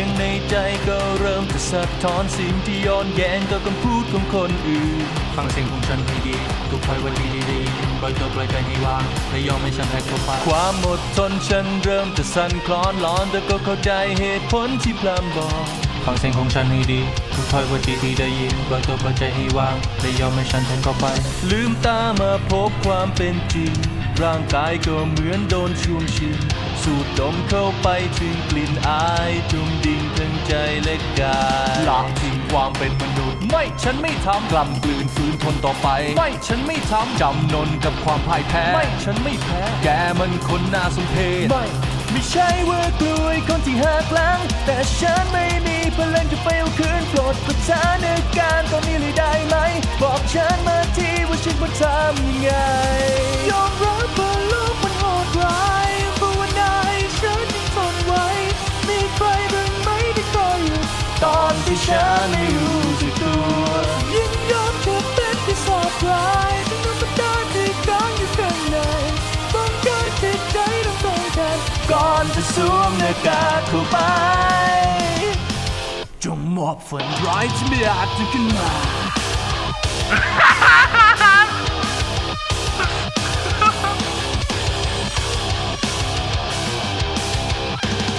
ยงในใจก็เริ่มจะสะท้อนสิ่งที่ย้อนแย้งกับคำพูดของคนอื่น ฟังเสียงของฉันให้ดี ทุกถ้อยวันดีดีดีปล่อยตัวปล่อยใจให้วางและยอมให้ฉันแหกตัวไปความอดทนฉันเริ่มจะสั่นคลอนร้อนแต่ก็เข้าใจเหตุผลที่พลำบอก ฟังเสียงของฉันให้ดี ทุกถ้อยวันดีที่ได้ยินปล่อยตัวปล่อยใจให้วางและยอมให้ฉันแทงเข้าไป ลืมตามาพบความเป็นจริง ร่างกายก็เหมือนโดนช่วงชิงสูดดมเข้าไปถึงกลิ่นอายจุมดิ่งทั้งใจและกายละทิ้งความเป็นมนุษย์ไม่ฉันไม่ทำกล่ำกลืนฝืนทนต่อไป ไม่ฉันไม่ทำจำนนกับความพ่ายแพ้ ไม่ฉันไม่แพ้ แกมันคนน่าสมเพชไม่ไม่ใช่ว่ากลัวไอ้คนที่หักหลัง แต่ฉันไม่ คืนโปรดประทานอาการตอนนี้เลยได้ไหม บอกฉันมาทีว่าฉันควรทำยังไง ยอมรับว่าโลกมันโหดร้ายภาวนาให้ฉันยังทนไว้ มีใครบ้างไหมที่คอยอยู่ ตอนที่ฉันไม่รู้สึกตัวยินยอมจะเป็นที่สอบร้ายทั้งน้ำตาที่ค้างอยู่ข้างในต้องการจิตใจต้องต้องการก่อนจะสวมหน้ากากเข้าไป จงมอบฝันร้ายที่ไม่อาจจะขึ้นมา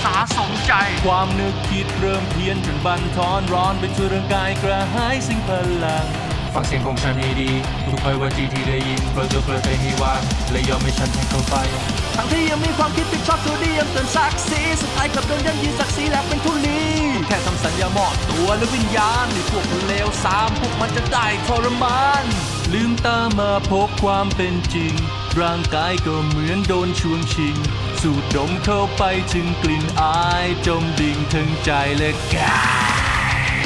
สาสมใจ ความนึกคิดเริ่มเพี้ยนจนบันทอนร้อนไปทั่วร่างกายกระหายสิ่งพลัง ฟังเสียงของฉันให้ดี ทุกถ้อยวันดีที่ได้ยินปล่อยตัวปล่อยใจให้วางและยอมให้ฉันแทงเข้าไป ทั้งที่ยังมีความคิดที่ชอบตัวดียังเกินศักดิ์ศรีสุดท้ายกลับโดนยันยีศักดิ์ศรีแลกเป็นทุลี แค่ทำสัญญามอบตัวและวิญญาณในพวกเลวสามพวกมันจะได้ทรมาน ลืมตามาพบความเป็นจริง ร่างกายก็เหมือนโดนช่วงชิง สูดดมเข้าไปถึงกลิ่นอายจมดิ่งทั้งใจและกาย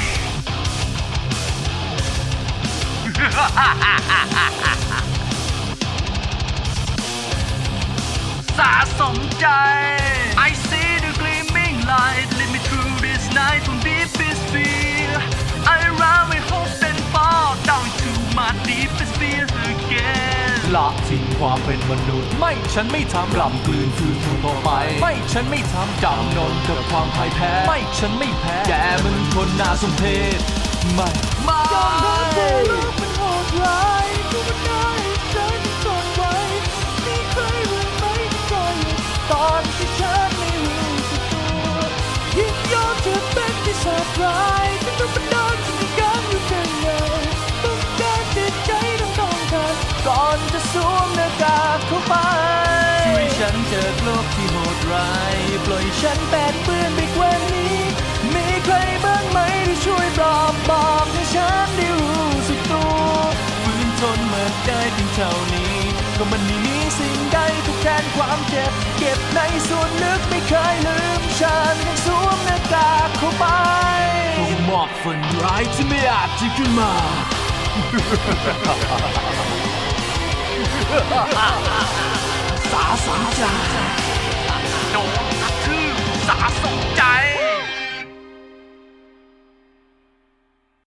สาสมใจ I see the gleaming light this night from deepest fear I run my hope and fall down to my deepest fear again ละทิ้งความเป็นมนุษย์ ไม่ฉันไม่ทำกล่ำกลืนฝืนทนต่อไป ไม่ฉันไม่ทำจำนนกับความพ่ายแพ้ ไม่ฉันไม่แพ้แกมันคนน่าสมเพชไม่ไม่ยอมรับว่าโลกมันโหดร้าย ปล่อยฉันแปดเปื้อนไปกว่านี้ มีใครบ้างไหมที่ช่วยปลอบบอกให้ฉันได้รู้สึกตัวฝืนทนมาได้เพียงเท่านี้ ก็มันไม่มีสิ่งใดทดแทนความเจ็บ เก็บในส่วนลึกไม่เคยลืมฉันยังสวมหน้ากากเข้าไปคงมอบฝันร้ายที่ไม่อาจจะขึ้นมา สาสามใจ